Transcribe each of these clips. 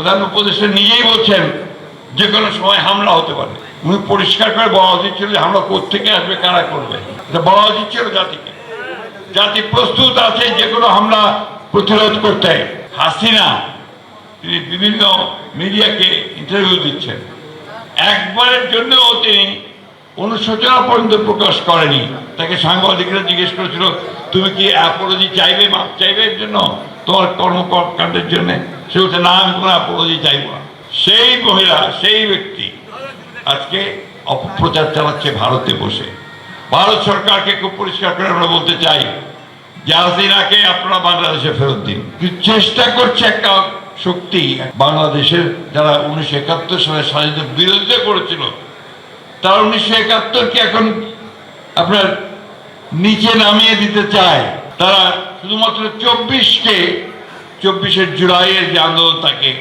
প্রধান উপদেষ্টা নিজেই বলছেন, যে কোনো সময় হামলা হতে পারে। উনি পরিষ্কার করে বলা উচিত ছিল যে হামলা কোথেকে আসবে, কারা করবে? এটা বলা উচিত ছিল জাতিকে। জাতি প্রস্তুত আছে যে কোনো হামলা প্রতিরোধ করতে। হাসিনা, তিনি বিভিন্ন মিডিয়াকে ইন্টারভিউ দিচ্ছেন। একবারের জন্যও তিনি অনুশোচনা পর্যন্ত প্রকাশ করেনি। তাকে সাংবাদিকরা জিজ্ঞেস করেছিল, তুমি কি অ্যাপোলজি চাইবে, মাপ চাইবে এর জন্য তোমার কর্মকাণ্ডের জন্য? সে বলছে না আমি কোনো অ্যাপোলজি চাইব না। সেই মহিলা, সেই ব্যক্তি আজকে অপপ্রচার চালাচ্ছে ভারতে বসে। ভারত সরকারকে খুব পরিষ্কার করে আমরা বলতে চাই হাসিনাকে আপনারা বাংলাদেশে ফেরত দিন। চেষ্টা করছে একটা শক্তি বাংলাদেশের যারা উনিশশো একাত্তর সালে স্বাধীনতার বিরুদ্ধে করেছিল, তারা উনিশশো একাত্তরকে এখন আপনার নিচে নামিয়ে দিতে চায়। তারা শুধুমাত্র চব্বিশকে চব্বিশের জুলাইয়ের যে আন্দোলন তাকে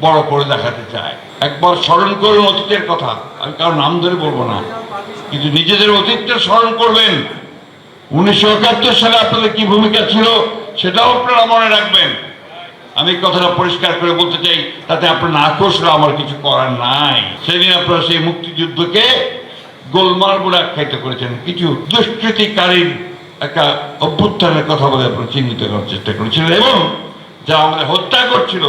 বড় করে দেখাতে চায়। একবার স্মরণ করুন অতীতের কথা। আমি কারও নাম ধরে বলব না। কিন্তু নিজেদের অতীতটা স্মরণ করবেন। উনিশশো একাত্তর সালে আপনাদের কি ভূমিকা ছিল সেটাও আপনারা মনে রাখবেন। আমি কথাটা পরিষ্কার করে বলতে চাই, তাতে আপনার না আমার কিছু করার নাই। সেদিন আপনারা সেই মুক্তিযুদ্ধকে গোলমাল বলে আখ্যায়িত করেছেন। কিছু দুষ্কৃতিকারীর একটা অভ্যুত্থানের কথা বলে আপনারা চিহ্নিত করার চেষ্টা করেছিলেন। এবং যা আমাদের হত্যা করছিল,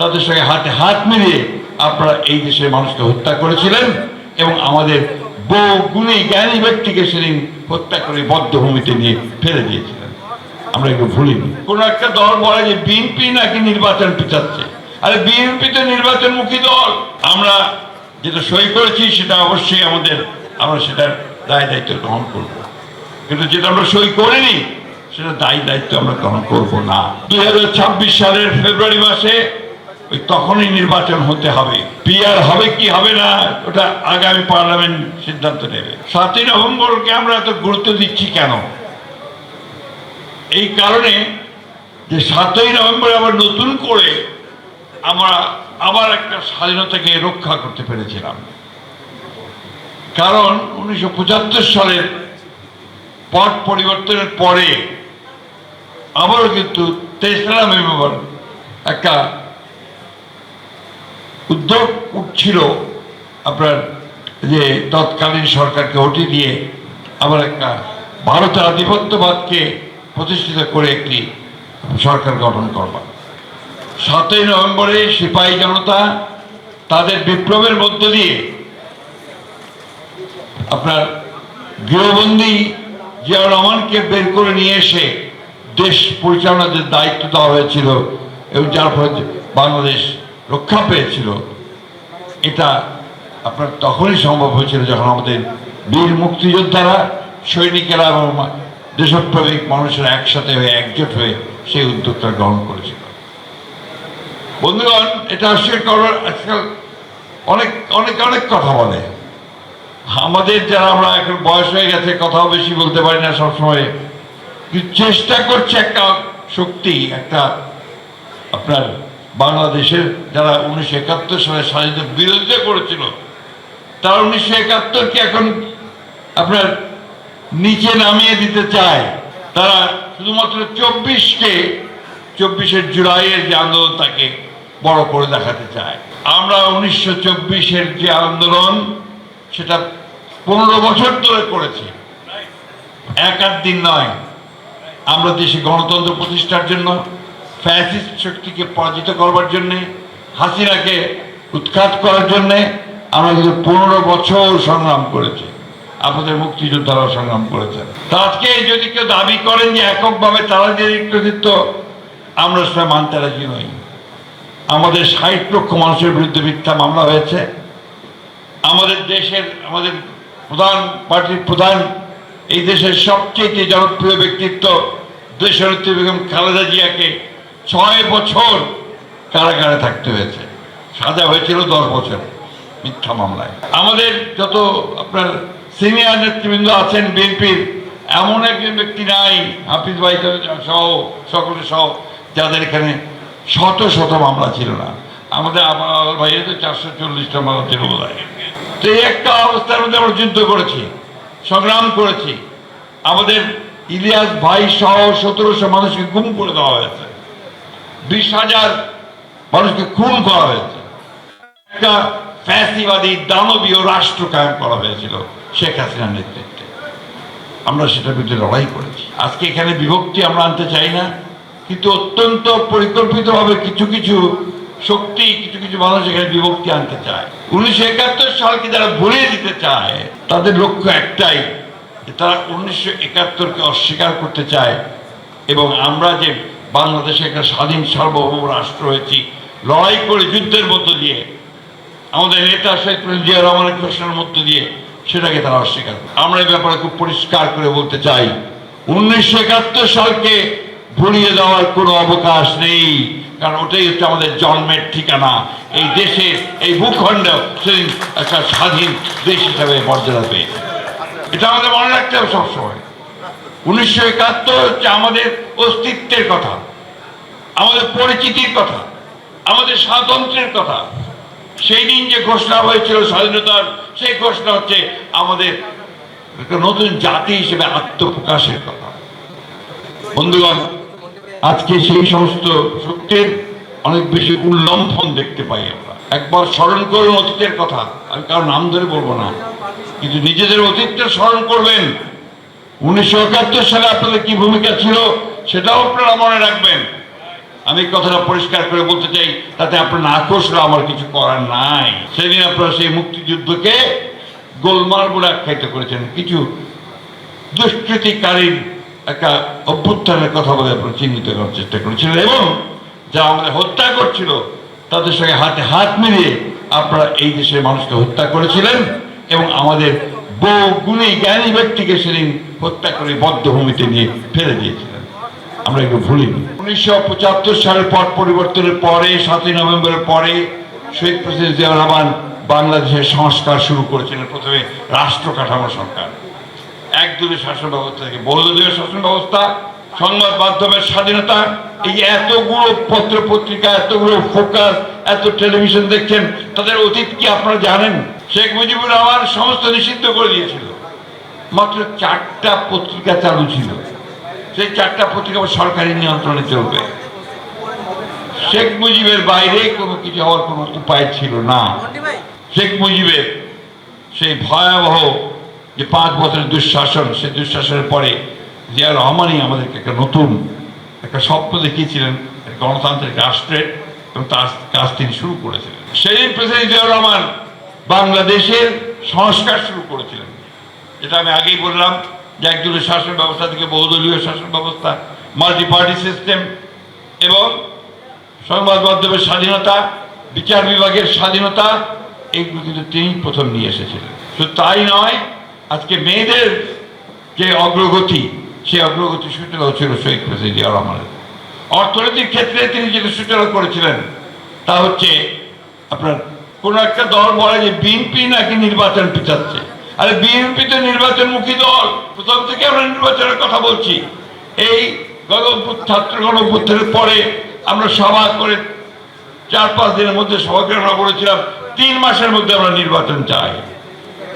তাদের সঙ্গে হাতে হাত মিলিয়ে আপনারা এই দেশের মানুষকে হত্যা করেছিলেন এবং আমাদের বহু গুণী জ্ঞানী ব্যক্তিকে সেদিন হত্যা করে বদ্ধভূমিতে নিয়ে ফেলে দিয়েছিলেন। আমরা এগুলো ভুলিনি। কোন একটা দল বলে যে বিএনপি নাকি নির্বাচন পিছাচ্ছে আরে বিএনপি তো নির্বাচনমুখী দল। আমরা যেটা সই করেছি সেটা অবশ্যই আমাদের, আমরা সেটার দায় দায়িত্ব গ্রহণ করব। কিন্তু যেটা আমরা সই করিনি সেটা দায়ী দায়িত্ব আমরা গ্রহণ করব না। দুই হাজার ছাব্বিশ সালের ফেব্রুয়ারি মাসে ওই তখনই নির্বাচন হতে হবে। পিআর হবে কি হবে না, ওটা আগামী পার্লামেন্ট সিদ্ধান্ত নেবে। সাতই নভেম্বরকে আমরা এত গুরুত্ব দিচ্ছি কেন? এই কারণে যে সাতই নভেম্বর আবার নতুন করে আমরা আবার একটা স্বাধীনতাকে রক্ষা করতে পেরেছিলাম। কারণ উনিশশো পঁচাত্তর সালের পট পরিবর্তনের পরে আবারও কিন্তু তেসরা নভেম্বর একটা উদ্যোগ উঠছিল আপনার যে তৎকালীন সরকারকে হটিয়ে দিয়ে আবার একটা ভারতের আধিপত্যবাদকে প্রতিষ্ঠিত করে একটি সরকার গঠন করবার সাতই নভেম্বরে সিপাহী জনতা তাদের বিপ্লবের মধ্য দিয়ে আপনার গৃহবন্দী জিয়া রহমানকে বের করে নিয়ে এসে দেশ পরিচালনার যে দায়িত্ব দেওয়া হয়েছিল, এবং যার ফলে বাংলাদেশ রক্ষা পেয়েছিল, এটা আপনার তখনই সম্ভব হয়েছিল যখন আমাদের বীর মুক্তিযোদ্ধারা, সৈনিকেরা এবং দেশপ্রেমিক মানুষেরা একসাথে হয়ে, একজোট হয়ে সেই উদ্যোগটা গ্রহণ করেছিল। বন্ধুগণ, এটা অস্বীকার করার আজকাল অনেক অনেক অনেক কথা বলে। আমাদের যারা আমরা এখন বয়স হয়ে গেছে, কথাও বেশি বলতে পারি না সবসময়। চেষ্টা করছে একটা শক্তি, একটা আপনার বাংলাদেশের যারা উনিশশো একাত্তর সালে স্বাধীনতার বিরুদ্ধে করেছিল, তারা উনিশশো একাত্তরকে এখন আপনার নিচে নামিয়ে দিতে চায়। তারা শুধুমাত্র চব্বিশকে চব্বিশের জুলাইয়ের যে আন্দোলন তাকে বড় করে দেখাতে চায়। আমরা উনিশশো চব্বিশের যে আন্দোলন, সেটা পনেরো বছর ধরে করেছি। এক আধ দিন নয়। আমরা দেশে গণতন্ত্র প্রতিষ্ঠার জন্য, ফ্যাসিস্ট শক্তিকে পরাজিত করবার জন্যে, হাসিনাকে উৎখাত করার জন্যে আমরা কিন্তু পনেরো বছর সংগ্রাম করেছি। আপনাদের মুক্তিযোদ্ধারাও সংগ্রাম করেছেন। আজকে যদি কেউ দাবি করেন যে এককভাবে তারা যে কৃতিত্ব আমরা সেটা মানতে রাজি নই। আমাদের ষাট লক্ষ মানুষের বিরুদ্ধে মিথ্যা মামলা হয়েছে। আমাদের দেশের, আমাদের প্রধান পার্টির প্রধান, এই দেশের সবচেয়ে জনপ্রিয় ব্যক্তিত্ব দেশনেত্রী বেগম খালেদা জিয়াকে ছয় বছর কারাগারে থাকতে হয়েছে। সাজা হয়েছিল দশ বছর মিথ্যা মামলায়। আমাদের যত আপনার সিনিয়র নেতৃবৃন্দ আছেন, বিএনপির এমন একজন ব্যক্তি নাই, হাফিজ ভাই সহ সকলে সহ, যাদের এখানে শত শত মামলা ছিল না। আমাদের আমার ভাইয়ের তো চারশো চল্লিশটা মামলা ছিল বোধ তো এই একটা অবস্থার মধ্যে আমরা যুদ্ধ করেছি, সংগ্রাম করেছি। আমাদের ইলিয়াস ভাই সহ সতেরোশো মানুষকে গুম করে দেওয়া হয়েছে। বিশ হাজার মানুষকে খুন করা হয়েছে। একটা ফ্যাসিবাদী দানবীয় রাষ্ট্র কায়েম করা হয়েছিল শেখ হাসিনার নেতৃত্বে। আমরা সেটার বিরুদ্ধে লড়াই করেছি। আজকে এখানে বিভক্তি আমরা আনতে চাই না, কিন্তু অত্যন্ত পরিকল্পিতভাবে কিছু কিছু শক্তি, কিছু কিছু মানুষ এখানে বিভক্তি আনতে চায়। উনিশশো একাত্তর সালকে যারা ভুলিয়ে দিতে চায়, তাদের লক্ষ্য একটাই তারা উনিশশো একাত্তরকে অস্বীকার করতে চায় এবং আমরা যে বাংলাদেশে একটা স্বাধীন সার্বভৌম রাষ্ট্র হয়েছি, লড়াই করে যুদ্ধের মধ্য দিয়ে, আমাদের নেতা শেখ জিয়া রহমানের ঘোষণার মধ্য দিয়ে সেটাকে তারা অস্বীকার করে। আমরা এই ব্যাপারে খুব পরিষ্কার করে বলতে চাই, উনিশশো একাত্তর সালকে ভুলিয়ে দেওয়ার কোনো অবকাশ নেই, কারণ ওটাই হচ্ছে আমাদের জন্মের ঠিকানা। এই দেশের এই ভূখণ্ড সেদিন একটা স্বাধীন দেশ হিসাবে মর্যাদা পেয়েছে। এটা আমাদের মনে রাখতে হবে সবসময়। উনিশশো একাত্তর হচ্ছে আমাদের অস্তিত্বের কথা, আমাদের পরিচিতির কথা, আমাদের স্বাতন্ত্র্যের কথা। সেই দিন যে ঘোষণা হয়েছিল স্বাধীনতার, সেই ঘোষণা হচ্ছে আমাদের একটা নতুন জাতি হিসেবে আত্মপ্রকাশের কথা। বন্ধুগণ, আজকে সেই সমস্ত সত্যের অনেক বেশি উল্লম্ফন দেখতে পাই আমরা। একবার স্মরণ করুন অতীতের কথা। আমি কারও নাম ধরে বলব না। কিন্তু নিজেদের অতীতটা স্মরণ করবেন। উনিশশো একাত্তর সালে আপনাদের কি ভূমিকা ছিল সেটাও আপনারা মনে রাখবেন। আমি কথাটা পরিষ্কার করে বলতে চাই, তাতে আপনার না আমার কিছু করার নাই। সেদিন আপনারা সেই মুক্তিযুদ্ধকে গোলমাল বলে আখ্যায়িত করেছেন। কিছু দুষ্কৃতিকারীর একটা অভ্যুত্থানের কথা বলে আপনারা চিহ্নিত করার চেষ্টা করেছিলেন। এবং যা আমাদের হত্যা করছিল তাদের সঙ্গে হাতে হাত মিলিয়ে আপনারা এই দেশের মানুষকে হত্যা করেছিলেন এবং আমাদের বহু গুণী জ্ঞানী ব্যক্তিকে সেদিন হত্যা করে বদ্ধভূমিতে নিয়ে ফেলে দিয়েছিলেন। আমরা একটু ভুলিনি। উনিশশো পঁচাত্তর সালের পর, পরিবর্তনের পরে, সাতই নভেম্বরের পরে শহীদ প্রেসিডেন্ট জিয়াউর রহমান বাংলাদেশের সংস্কার শুরু করেছিলেন প্রথমে রাষ্ট্র কাঠামো সরকার। এক দূরে শাসন ব্যবস্থা থেকে বহুদলীয় শাসন ব্যবস্থা সংবাদ মাধ্যমের স্বাধীনতা, এই এতগুলো পত্র পত্রিকা, এতগুলো ফোকাস, এত টেলিভিশন দেখছেন, তাদের অতীত কি আপনারা জানেন? শেখ মুজিবুর রহমান সমস্ত নিষিদ্ধ করে দিয়েছিল। মাত্র চারটা পত্রিকা চালু ছিল। সেই চারটা পত্রিকা সরকারি নিয়ন্ত্রণে চলবে। শেখ মুজিবের বাইরে কোনো কিছু হওয়ার কোনো উপায় ছিল না। শেখ মুজিবের সেই ভয়াবহ যে পাঁচ বছরের দুঃশাসন, সেই দুঃশাসনের পরে জিয়া রহমানই আমাদেরকে একটা নতুন, একটা স্বপ্ন দেখিয়েছিলেন গণতান্ত্রিক রাষ্ট্রের এবং তার কাজ তিনি শুরু করেছিলেন। সেই প্রেসিডেন্ট জিয়া রহমান বাংলাদেশের সংস্কার শুরু করেছিলেন। যেটা আমি আগেই বললাম যে একজনের শাসন ব্যবস্থা থেকে বহুদলীয় শাসন ব্যবস্থা মাল্টি পার্টি সিস্টেম এবং সংবাদ মাধ্যমের স্বাধীনতা, বিচার বিভাগের স্বাধীনতা, এগুলো কিন্তু তিনি প্রথম নিয়ে এসেছিলেন। শুধু তাই নয়, আজকে মেয়েদের যে অগ্রগতি সেই অগ্রগতি সূচনা ছিল শহীদ প্রেসিডেন্ট জিয়া রহমানের অর্থনৈতিক ক্ষেত্রে তিনি যেটা সূচনা করেছিলেন, তা হচ্ছে আপনার কোন একটা দল বলে যে বিএনপি নাকি নির্বাচন পিছাচ্ছে আরে বিএনপি তো নির্বাচনমুখী দল, প্রথম থেকে আমরা নির্বাচনের কথা বলছি। এই ছাত্র গণ অভ্যুত্থানের পরে আমরা সভা করে চার পাঁচ দিনের মধ্যে সভাকে আমরা বলেছিলাম, তিন মাসের মধ্যে আমরা নির্বাচন চাই।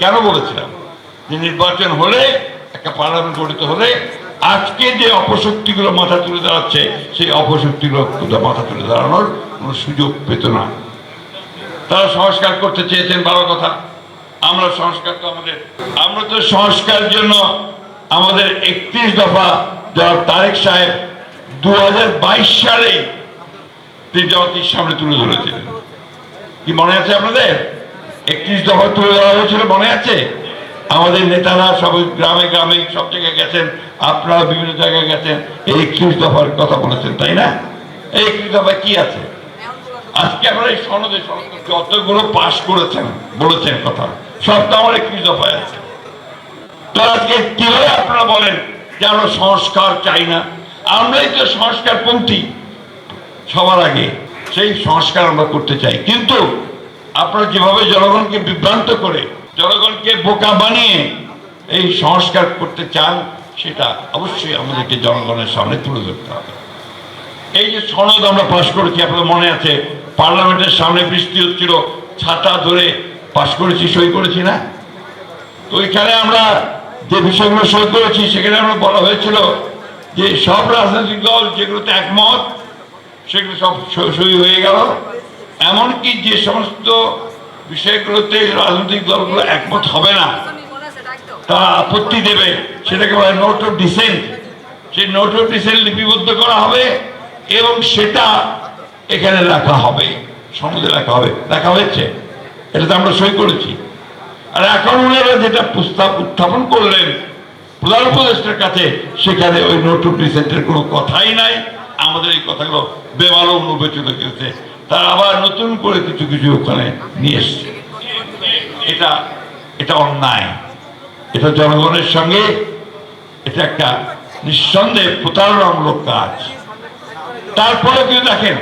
কেন বলেছিলাম? যে নির্বাচন হলে, একটা পার্লামেন্ট গঠিত হলে আজকে যে অপশক্তিগুলো মাথা তুলে দাঁড়াচ্ছে, সেই অপশক্তিগুলো মাথা তুলে দাঁড়ানোর কোনো সুযোগ পেত না। তারা সংস্কার করতে চেয়েছেন ভালো কথা। আমরা সংস্কার তো আমাদের আমরা তো সংস্কার জন্য আমাদের একত্রিশ দফা যারা তারেক সাহেব দু বাইশ সালে তিনি জগতির সামনে তুলে ধরেছিলেন। কি মনে আছে আপনাদের? একত্রিশ দফা তুলে ধরা হয়েছিল, মনে আছে? আমাদের নেতারা সব গ্রামে গ্রামে সব জায়গায় গেছেন আপনারা বিভিন্ন জায়গায় গেছেন। এই একত্রিশ দফার কথা বলেছেন, তাই না? এই একত্রিশ দফায় কি আছে? আজকে আমরা এই সনদে যতগুলো পাশ করেছেন, বলেছেন কথা, সব তো আমার একত্রিশ দফায় আছে। তো আজকে কীভাবে আপনারা বলেন যে আমরা সংস্কার চাই না? আমরাই তো সংস্কারপন্থী। সবার আগে সেই সংস্কার আমরা করতে চাই। কিন্তু আপনারা যেভাবে জনগণকে বিভ্রান্ত করে জনগণকে বোকা বানিয়ে এই সংস্কার করতে চান, সেটা অবশ্যই আমাদেরকে জনগণের সামনে তুলে ধরতে হবে। এই যে সনদ আমরা পাশ করেছি, আপনাদের মনে আছে, পার্লামেন্টের সামনে বৃষ্টি হচ্ছিল, ছাতা ধরে পাশ করেছি, সই করেছি না? তো ওইখানে আমরা যে বিষয়গুলো সই করেছি, সেখানে আমরা বলা হয়েছিল যে সব রাজনৈতিক দল যেগুলোতে একমত, সেগুলো সব সই হয়ে গেল। এমনকি যে সমস্ত বিষয়গুলোতে রাজনৈতিক দলগুলো একমত হবে না। তারা আপত্তি দেবে। সেটাকে বলে নোট অফ ডিসেন্ট। সেই নোট অফ ডিসেন্ট লিপিবদ্ধ করা হবে এবং সেটা এখানে রাখা হবে। সমুদ্রে রাখা হবে। রাখা হয়েছে। এটা তো আমরা সই করেছি। আর এখন ওনারা যেটা প্রস্তাব উত্থাপন করলেন প্রধান উপদেষ্টার কাছে, সেখানে ওই নোট অফ ডিসেন্টের কোনো কথাই নাই। আমাদের এই কথাগুলো বেমালও বিবেচিত করেছে তারা আবার নতুন করে কিছু কিছু ওখানে নিয়ে এসছে। এটা এটা অন্যায়। এটা জনগণের সঙ্গে এটা একটা নিঃসন্দেহে প্রতারণামূলক কাজ। তারপরে কিন্তু দেখেন,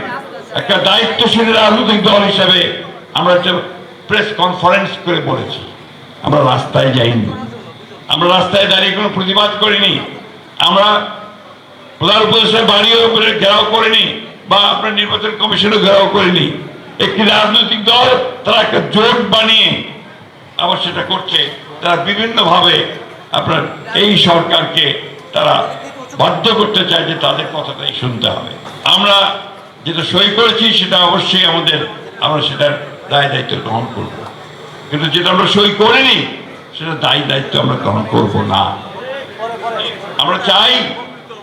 একটা দায়িত্বশীল রাজনৈতিক দল হিসেবে আমরা একটা প্রেস কনফারেন্স করে বলেছি, আমরা রাস্তায় যাইনি। আমরা রাস্তায় দাঁড়িয়ে কোনো প্রতিবাদ করিনি। আমরা প্রধান উপদেশের বাড়িও ঘেরাও করিনি। বা আপনার নির্বাচন কমিশনও ঘেরাও করিনি। একটি রাজনৈতিক দল, তারা একটা জোট বানিয়ে আবার সেটা করছে। তারা বিভিন্নভাবে আপনার এই সরকারকে তারা বাধ্য করতে চায় যে তাদের কথাটাই শুনতে হবে। আমরা যেটা সই করেছি, সেটা অবশ্যই আমাদের, আমরা সেটার দায় দায়িত্ব গ্রহণ করব। কিন্তু যেটা আমরা সই করিনি সেটা দায়ী দায়িত্ব আমরা গ্রহণ করব না। আমরা চাই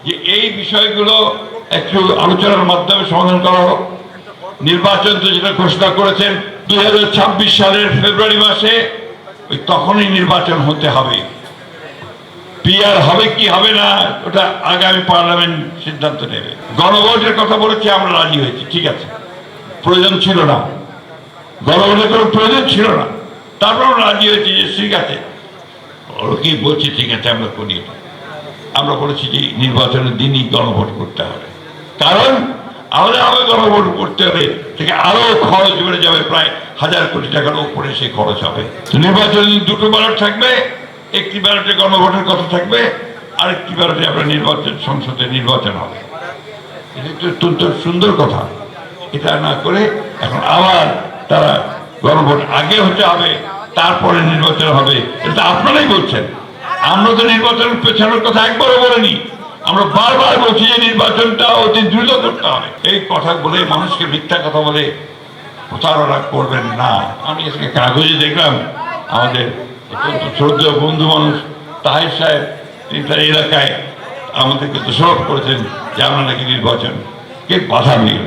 যে এই বিষয়গুলো একটু আলোচনার মাধ্যমে সমাধান করা হোক। নির্বাচন তো যেটা ঘোষণা করেছেন, দুই হাজার ছাব্বিশ সালের ফেব্রুয়ারি মাসে ওই তখনই নির্বাচন হতে হবে। পিআর হবে কি হবে না, ওটা আগামী পার্লামেন্ট সিদ্ধান্ত নেবে। গণভোটের কথা বলেছি, আমরা রাজি হয়েছি, ঠিক আছে। প্রয়োজন ছিল না। গণভোটের কোনো প্রয়োজন ছিল না। তারপর রাজি হয়েছি যে ঠিক আছে। কি বলছি, ঠিক আছে, আমরা করি আমরা বলেছি যে নির্বাচনের দিনই গণভোট করতে হবে। কারণ আমাদের আগে গণভোট করতে হবে। থেকে আরও খরচ বেড়ে যাবে প্রায় হাজার কোটি টাকার উপরে সেই খরচ হবে। নির্বাচনে দুটো ব্যালট থাকবে, একটি ব্যালটে গণভোটের কথা থাকবে, আরেকটি ব্যালটে আপনার নির্বাচন, সংসদে নির্বাচন হবে। এটা অত্যন্ত সুন্দর কথা। এটা না করে এখন আবার তারা গণভোট আগে হতে হবে, তারপরে নির্বাচন হবে। এটা আপনারাই বলছেন। আমরা তো নির্বাচনের পেছানোর কথা একবারও বলিনি। আমরা বারবার বলছি যে নির্বাচনটা অতি দ্রুত করতে হবে। এই কথা বলে মানুষকে মিথ্যা কথা বলে প্রতারণা করবেন না। আমি আজকে কাগজে দেখলাম, আমাদের অত্যন্ত শ্রদ্ধেয় বন্ধু মানুষ তাহির সাহেব, তিনি তার এলাকায় আমাদেরকে দোষারোপ করেছেন যে আমরা নাকি নির্বাচন কে বাধা নিয়ে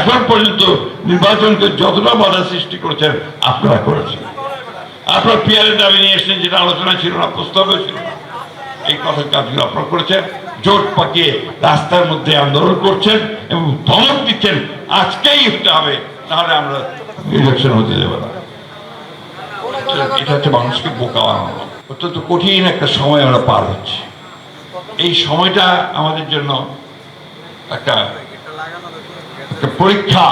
এখন পর্যন্ত নির্বাচনকে যতটা বাধা সৃষ্টি করেছেন, আপনারা করেছেন। আপনার পিয়ারের দাবি নিয়ে এসেছেন, যেটা আলোচনা ছিল না, প্রস্তাবও ছিল না। এই কথা কাজগুলো আপনারা করেছেন। জোট পাকিয়ে রাস্তার মধ্যে আন্দোলন করছেন এবং ধমক দিচ্ছেন, আজকেই হতে হবে, তাহলে আমরা ইলেকশন হতে দেবো না। এটা হচ্ছে মানুষকে বোকা অত্যন্ত কঠিন একটা সময় আমরা পার হচ্ছি। এই সময়টা আমাদের জন্য একটা একটা পরীক্ষা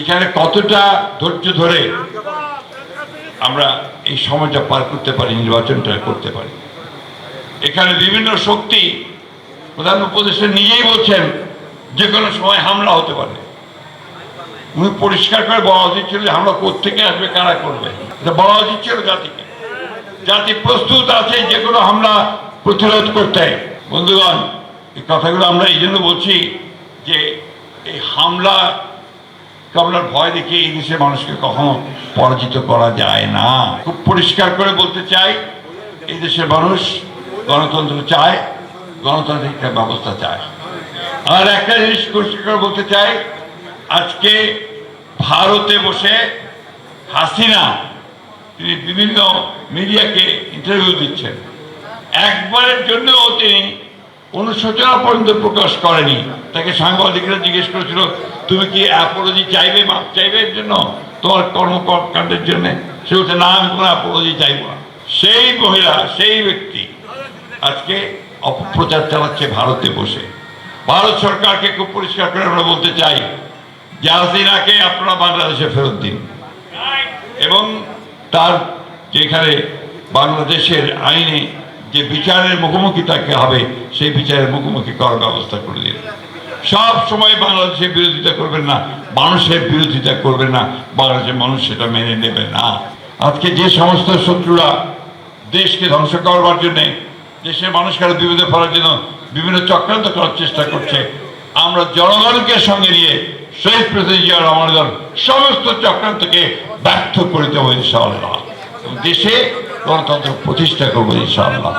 এখানে কতটা ধৈর্য ধরে আমরা এই সময়টা পার করতে পারি, নির্বাচনটা করতে পারি। এখানে বিভিন্ন শক্তি প্রধান উপদেষ্টা নিজেই বলছেন যে কোনো সময় হামলা হতে পারে। উনি পরিষ্কার করে বলা উচিত ছিল হামলা কোথেকে আসবে, কারা করবে? এটা বলা উচিত ছিল জাতিকে। জাতি প্রস্তুত আছে যে কোনো হামলা প্রতিরোধ করতে। বন্ধুগণ, এই কথাগুলো আমরা এই জন্য বলছি যে এই হামলা কামলার ভয় দেখে এই দেশের মানুষকে কখনো পরাজিত করা যায় না। খুব পরিষ্কার করে বলতে চাই, এই দেশের মানুষ গণতন্ত্র চায় গণতান্ত্রিক ব্যবস্থা চায়। আর একটা জিনিস পরিষ্কার করে বলতে চাই, আজকে ভারতে বসে হাসিনা, তিনি বিভিন্ন মিডিয়াকে ইন্টারভিউ দিচ্ছেন। একবারের জন্যও তিনি অনুশোচনা পর্যন্ত প্রকাশ করেনি। তাকে সাংবাদিকরা জিজ্ঞেস করেছিল, তুমি কি অ্যাপোলজি চাইবে, মাপ চাইবে এর জন্য? তোমার কর্মকাণ্ডের জন্য? সে বলছে, না, আমি কোনো অ্যাপোলজি চাইব না। সেই মহিলা, সেই ব্যক্তি আজকে অপপ্রচার চালাচ্ছে ভারতে বসে। ভারত সরকারকে খুব পরিষ্কার করে আমরা বলতে চাই যে আপনারা বাংলাদেশে ফেরত দিন। এবং তার যেখানে বাংলাদেশের আইনে যে বিচারের মুখোমুখি তাকে হবে, সেই বিচারের মুখোমুখি করার ব্যবস্থা করে দিন। সব সময় বাংলাদেশের বিরোধিতা করবেন না, মানুষের বিরোধিতা করবেন না, বাংলাদেশের মানুষ সেটা মেনে নেবে না। আজকে যে সমস্ত শত্রুরা দেশকে ধ্বংস করবার জন্যে দেশের মানুষকে আরও বিপদে ফেলার জন্য বিভিন্ন চক্রান্ত করার চেষ্টা করছে। আমরা জনগণকে সঙ্গে নিয়ে শহীদ প্রেসিডেন্ট জিয়া রহমান সমস্ত চক্রান্তকে ব্যর্থ করিতে দেবো ইনশাআল্লাহ। দেশে গণতন্ত্র প্রতিষ্ঠা করব ইনশাআল্লাহ।